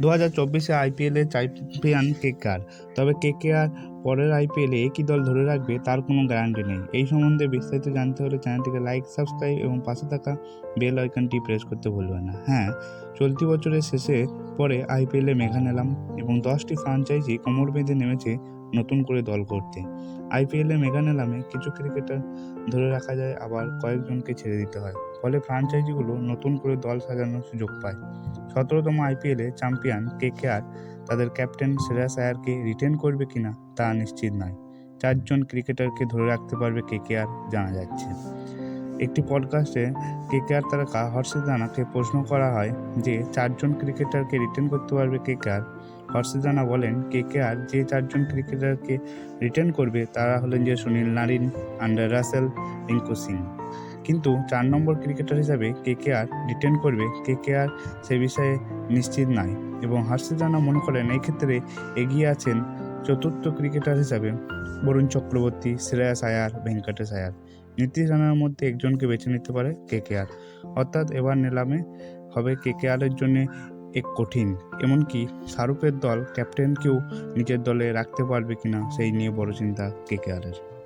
দু হাজার চব্বিশে আইপিএলে চ্যাম্পিয়ন কেকেআর। তবে কেকেআর পরের আইপিএলে একই দল ধরে রাখবে, তার কোনো গ্যারান্টি নেই। এই সম্বন্ধে বিস্তারিত জানতে হলে চ্যানেলটিকে লাইক, সাবস্ক্রাইব এবং পাশে থাকা বেল আইকনটি প্রেস করতে ভুলবে না। হ্যাঁ চলতি বছরের শেষে পরে আইপিএলে মেঘা নিলাম এবং দশটি ফ্রাঞ্চাইজি কোমর বেঁধে নেমেছে নতুন করে দল করতে। আইপিএলে মেগা নিলামে কিছু ক্রিকেটার ধরে রাখা যায়, আবার কয়েকজনকে ছেড়ে দিতে হয়। ফলে ফ্রাঞ্চাইজিগুলো নতুন করে দল সাজানোর সুযোগ পায়। সতেরোতম আইপিএলে চ্যাম্পিয়ন আর তাদের ক্যাপ্টেন শ্রেয়াস আয়ারকে রিটেন করবে কিনা তা নিশ্চিত নয়। চারজন ক্রিকেটারকে ধরে রাখতে পারবে কে কে আর জানা যাচ্ছে। একটি পডকাস্টে কেকেআর তারকা হর্ষিত রানাকে প্রশ্ন করা হয় যে চারজন ক্রিকেটারকে রিটেন করতে পারবে কেকেআর হর্ষিত রানা বলেন কেকেআর যে চারজন ক্রিকেটারকে রিটার্ন করবে তারা হলেন যে Sunil Narine, Andre Russell, Rinku Singh. কিন্তু চার নম্বর ক্রিকেটার হিসাবে কেকেআর রিটেন করবে কেকেআর সে বিষয়ে নিশ্চিত নাই। এবং হর্ষিত রানা মনে করেন, এই ক্ষেত্রে এগিয়ে আছেন চতুর্থ ক্রিকেটার হিসাবে বরুণ চক্রবর্তী, শ্রেয়াস আয়ার, ভেঙ্কটেশ আয়ার। নীতিশ রানার মধ্যে একজনকে বেছে নিতে পারে কে কে আর অর্থাৎ এবার নিলামে হবে কে কে আরের জন্য এক কঠিন, এমনকি শাহরুখের দল ক্যাপ্টেনকেও নিজের দলে রাখতে পারবে কিনা, সেই নিয়ে বড় চিন্তা কেকেআরের।